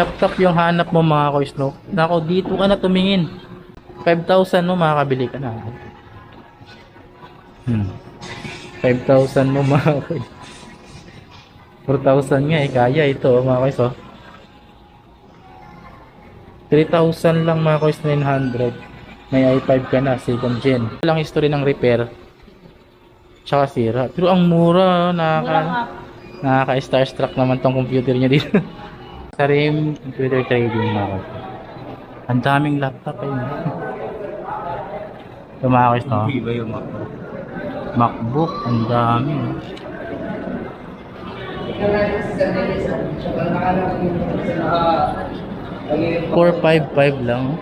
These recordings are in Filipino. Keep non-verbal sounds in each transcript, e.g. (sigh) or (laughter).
laptop yung hanap mo mga kois, no? Nako, dito ka na tumingin. 5,000 mo, makakabili ka na. Hmm. 5,000 mo mga kois. 4,000 nga eh, kaya ito mga kois, oh. 3,000 lang mga kois, 900. May i5 ka na, second gen. Walang history ng repair. Tsaka sira. Pero ang mura, oh, nakaka... Nakaka-starstruck naman tong computer niya dito. (laughs) Sa RIM computer trading kois. Ang daming laptop eh. Ito mga kois, no? Iba yung mga MacBook, ang dami. no? Four five five lang.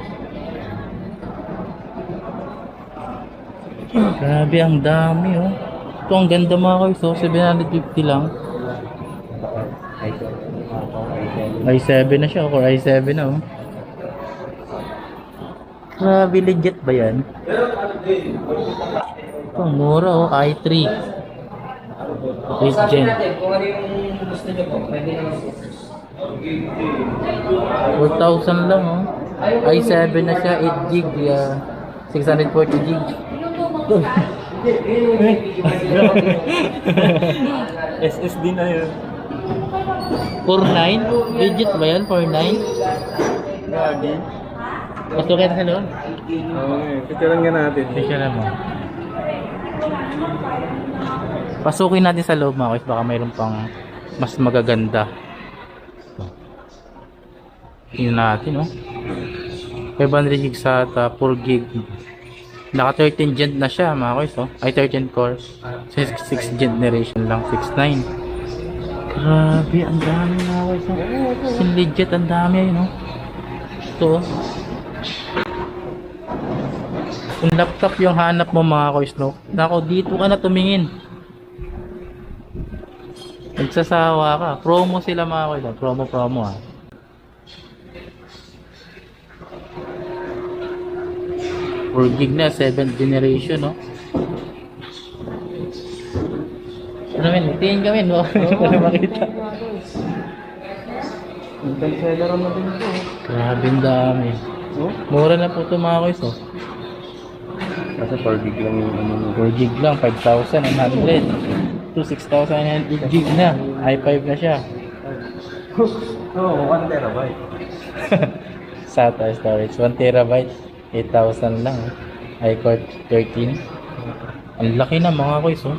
Grabe, ang dami oh. Ito ang ganda mga kois, oh. 750 lang. I7 na siya, or i7 na oh. Grabe, legit ba yan? Ito, mura oh, i3. 8 gen. Kung ano yung gusto niyo po, pwede naman po. 4,000 lang oh. i7 na siya, 8 gig, uh, 640 gig. (laughs) SSD na yun. 49? Legit ba yan? 49? Grabe. Pasukin sa loob. Okay, picturean nga natin. Picture mo. Pasukin natin sa loob mga guys. Baka mayroon pang mas magaganda. Tingnan natin oh. 500 gig SATA, 4 gig. Naka 13 gen na siya mga guys oh. Ay 13 core. 6 generation lang, 6.9. Grabe, ang dami mga guys oh. Sin legit, ang dami ayun oh. Ito oh. Kung laptop yung hanap mo mga kois, no? Nako, dito ka na tumingin. Nagsasawa ka. Promo sila mga kois. ah. Promo, promo ah. Four gig na, 7th generation, no? Ano men? Tingin ka men, no? Para makita. Bestseller na din ito. Grabe ang dami. Oh? Mura na po ito mga kois, oh. Kasi 4 gig lang yung ano. 4 gig lang, 5,900. To 6,900 gig na. i5 na siya. (laughs) Oo, 1 terabyte. (laughs) SATA storage, 1 terabyte, 8,000 lang. eh. iCore 13. Ang laki na mga kois, oh.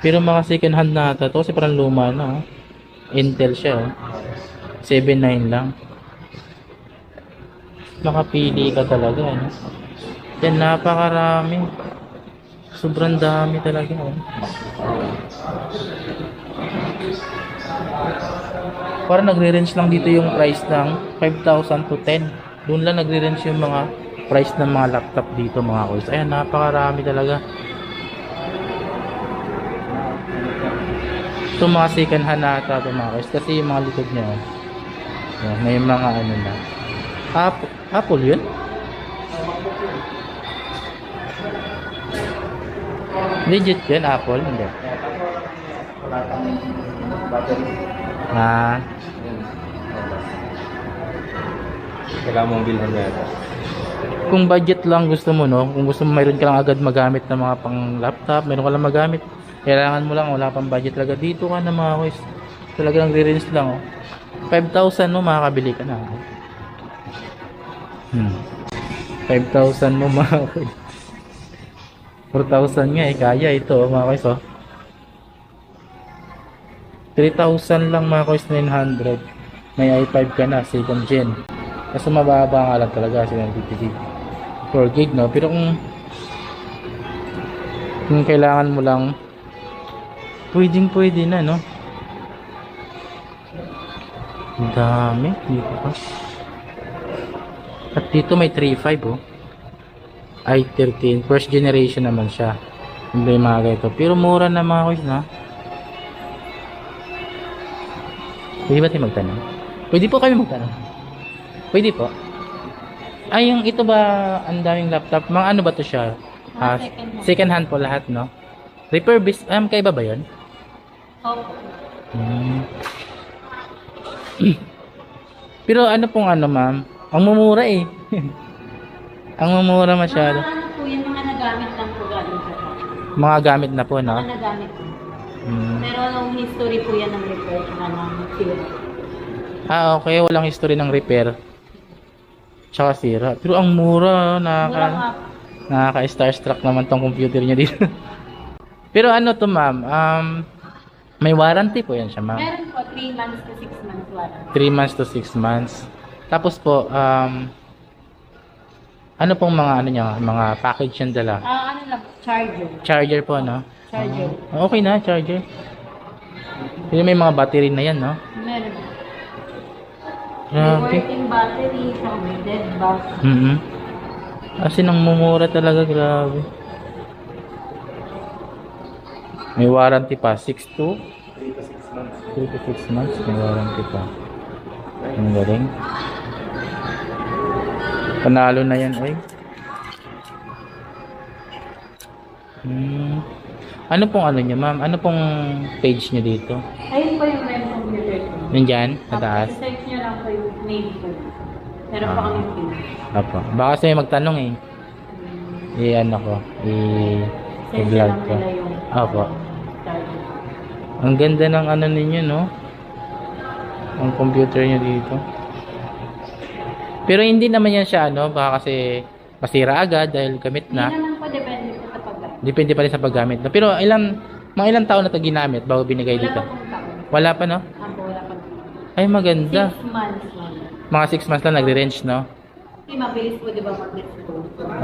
Pero mga second hand na ata to kasi parang luma na, oh. Intel siya, oh. 7.9 lang. Makapili ka talaga, ano. Yan, napakarami. Sobrang dami talaga, oh. Parang nagre-range lang dito yung price ng 5,000 to 10. Doon lang nagre-range yung mga price ng mga laptop dito mga kois. Ayan, napakarami talaga. Ito mga second hand na ata mga. Kasi yung mga likod niya, oh. Ayan, may mga ano na. Apple, Apple yun? Legit yun, Apple? Hindi. Ah, Kailangan mong bilhan na ito. kung budget lang gusto mo no, kung gusto mo mayroon ka lang agad magamit ng mga pang laptop, mayroon ka lang magamit, kailangan mo lang, wala pang budget talaga dito ka na mga boys. Talaga lang re-rinse lang oh. 5,000 mo makakabili ka na. Hmm. 5,000 mo (laughs) mga boys. 4,000 nga eh, kaya ito mga boys oh. 3,000 lang mga boys 900. May i5 ka na, second gen. Kaso mababa nga lang talaga sila ng 50 gig. 4 gig no, pero kung kung kailangan mo lang pwedeng pwede na no. Dami dito pa. At dito may 3.5 oh. i13 first generation naman siya. Hindi mga ganito. Pero mura na mga kuys na. Pwede ba tayo magtanong? Pwede po kami magtanong. Pwede po. Ay, yung ito ba, ang daming laptop, mga ano ba to siya? Ah, second hand po lahat, no? Refurbished, um, kaiba ba yun? Opo. Hmm. (clears throat) Pero ano pong ano, ma'am? Ang mumura eh. (laughs) ang mumura masyado. Mga ano po yung mga nagamit lang po galing sa. Mga gamit na po, no? Mga nagamit po. Hmm. Pero ang history po yan ng repair tsaka ng sira. Ah, okay. Walang history ng repair. Tsaka sira. Pero ang mura, Mura nakaka... nga. Nakaka-starstruck naman tong computer niya dito. (laughs) Pero ano to, ma'am? Um, may warranty po yan siya, ma'am. Meron po 3 months to 6 months warranty. 3 months to 6 months. Tapos po, um, ano pong mga ano niya, mga package yung dala? Ah, ano lang, charger. Charger po, no? Charger. Ah, okay na, charger. Pero may mga battery na yan, no? Meron. May Grabe. working battery, sa may dead box. Mm Kasi nang mumura talaga, grabe. May warranty pa, 6 to 3 to 6 months, may warranty pa. Ang galing. Panalo na yan, oy. Hmm. Ano pong ano niya, ma'am? Ano pong page niya dito? Ayun po yung meron computer ko. Nandyan, sa taas? search nyo lang po yung name ko. Meron pa Ah. kami pin. Apo. Baka may magtanong eh. I-ano ko, i-vlog ko. Apo. Ang ganda ng ano ninyo, no? Ang computer nyo dito. Pero hindi naman yan siya, ano? Baka kasi masira agad dahil gamit Hindi na. naman po depende sa paggamit. Depende pa rin sa paggamit. na. Pero ilan, mga ilang taon na ito ginamit bago binigay Wala dito? Wala pa, no? Ako wala pa. Ay, maganda. 6 months lang. Mga 6 months lang nagre-range, no? Okay, mabilis po di ba?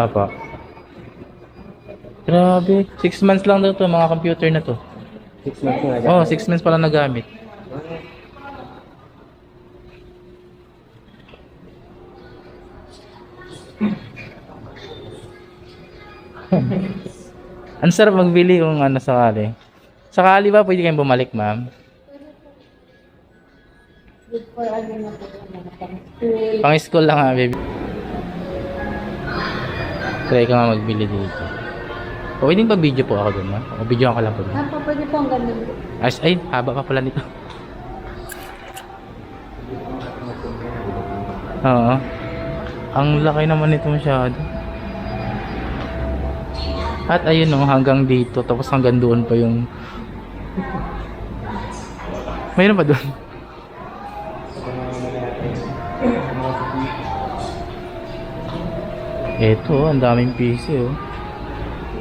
Apo. Grabe. 6 months lang daw to mga computer na to. 6 months na Oh, 6 months pa lang nagamit. (laughs) Ang sarap magbili kung ano sakali. Sakali ba pwede kayong bumalik, ma'am? Pang school. Lang ha, baby. Try ka nga magbili dito. O, pwedeng pa video po ako dun, ma'am? O, video ka lang po dun. Ah, po, pwede po ang ganun. Ay, ay, haba pa pala nito. Oo. Ang laki naman nito masyado. At ayun no, hanggang dito. Tapos hanggang doon pa yung... Mayroon pa doon. Eto, ang daming PC oh.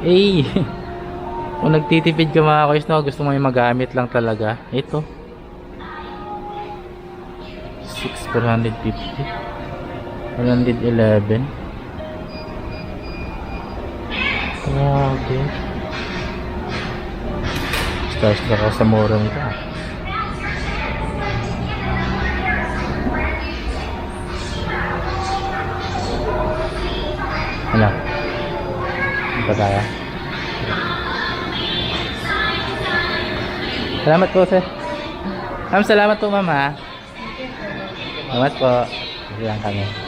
Eh, (laughs) kung nagtitipid ka mga kuys no, gusto mo yung magamit lang talaga. Ito. 6 per 150. 111. Grabe. Stars na ka sa mura nito. ah. Pa tayo? Salamat po, sir. Ma'am, salamat po, ma'am, ha? Salamat po. Lang kami.